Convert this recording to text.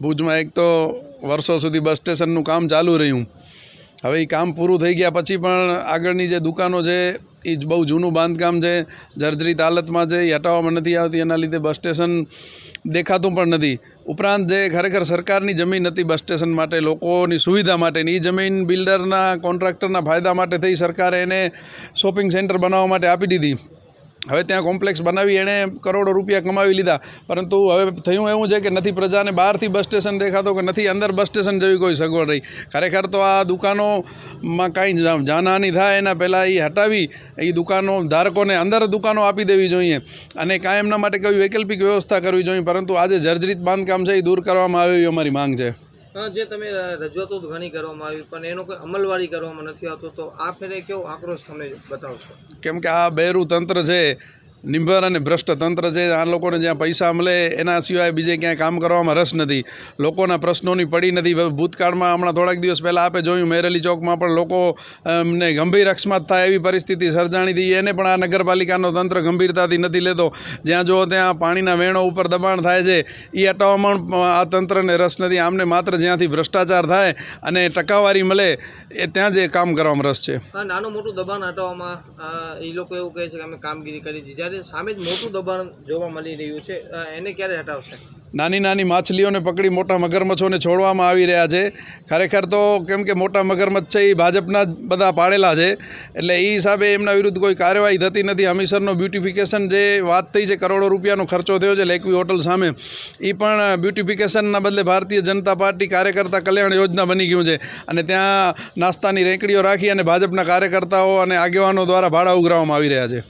ભુજમાં એક તો વર્ષો સુધી બસ સ્ટેશનનું કામ ચાલુ રહ્યું. હવે એ કામ પૂરું થઈ ગયા પછી પણ આગળની જે દુકાનો છે, એ જ બહુ જૂનું બાંધકામ છે. જર્જરિત હાલતમાં છે, એ હટાવવામાં નથી આવતી, એના લીધે બસ સ્ટેશન દેખાતું પણ નથી. ઉપરાંત જે ખરેખર સરકારની જમીન હતી બસ સ્ટેશન માટે, લોકોની સુવિધા માટેની એ જમીન બિલ્ડરના, કોન્ટ્રાક્ટરના ફાયદા માટે થઈ સરકારે એને શોપિંગ સેન્ટર બનાવવા માટે આપી દીધી. હવે ત્યાં કોમ્પ્લેક્સ બનાવી એણે કરોડો રૂપિયા કમાવી લીધા. પરંતુ હવે થયું એવું છે કે નથી પ્રજાને બહારથી બસ સ્ટેશન દેખાતો કે નથી અંદર બસ સ્ટેશન જેવી કોઈ સગવડ રહી. ખરેખર તો આ દુકાનોમાં કાંઈ જાનહાની થાય એના પહેલાં એ હટાવી એ દુકાનો ધારકોને અંદર દુકાનો આપી દેવી જોઈએ અને કાયમના માટે કોઈ વૈકલ્પિક વ્યવસ્થા કરવી જોઈએ. પરંતુ આજે જર્જરિત બાંધકામ છે એ દૂર કરવામાં આવે અમારી માંગ છે. જે તમે રજૂઆતો ઘણી કરવામાં આવી, પણ એનો કોઈ અમલવારી કરવામાં નથી આવતો, તો આ ફેરે કેવો આક્રોશ તમે બતાવશો? કેમ કે આ બેરું તંત્ર છે નિંભર અને ભ્રષ્ટ તંત્ર છે, આ લોકોને જ્યાં પૈસા મળે એના સિવાય બીજે ક્યાંય કામ કરવામાં રસ નથી. લોકોના પ્રશ્નોની પડી નથી. ભૂતકાળમાં હમણાં થોડાક દિવસ પહેલાં આપે જોયું, મેરેલી ચોકમાં પણ લોકો ને ગંભીર અકસ્માત થાય એવી પરિસ્થિતિ સર્જાણી હતી. એને પણ આ નગરપાલિકાનો તંત્ર ગંભીરતાથી નથી લેતો. જ્યાં જો ત્યાં પાણીના વેણો ઉપર દબાણ થાય છે. એ હટાવવામાં પણ આ તંત્રને રસ નથી. આમને માત્ર જ્યાંથી ભ્રષ્ટાચાર થાય અને ટકાવારી મળે, એ ત્યાં જ એ કામ કરવામાં રસ છે. નાનું મોટું દબાણ હટાવવામાં એ લોકો એવું કહે છે કે અમે કામગીરી કરી છે. જ્યારે સામે જ મોટું દબાણ જોવા મળી રહ્યું છે એને ક્યારે હટાવશે? નાની નાની માછલીઓને પકડી મોટા મગરમચ્છોને છોડવામાં આવી રહ્યા છે. ખરેખર તો કેમ કે મોટા મગરમચ્છ છે એ ભાજપના જ બધા પાડેલા છે. એટલે એ હિસાબે એમના વિરુદ્ધ કોઈ કાર્યવાહી થતી નથી. હમીસરનો બ્યુટિફિકેશન જે વાત થઈ છે, કરોડો રૂપિયાનો ખર્ચો થયો છે લેકવી હોટલ સામે. એ પણ બ્યુટિફિકેશનના બદલે ભારતીય જનતા પાર્ટી કાર્યકર્તા કલ્યાણ યોજના બની ગયું છે. અને ત્યાં નાસ્તાની રેંકડીઓ રાખી અને ભાજપના કાર્યકર્તાઓ અને આગેવાનો દ્વારા ભાડા ઉઘરાવવામાં આવી રહ્યા છે.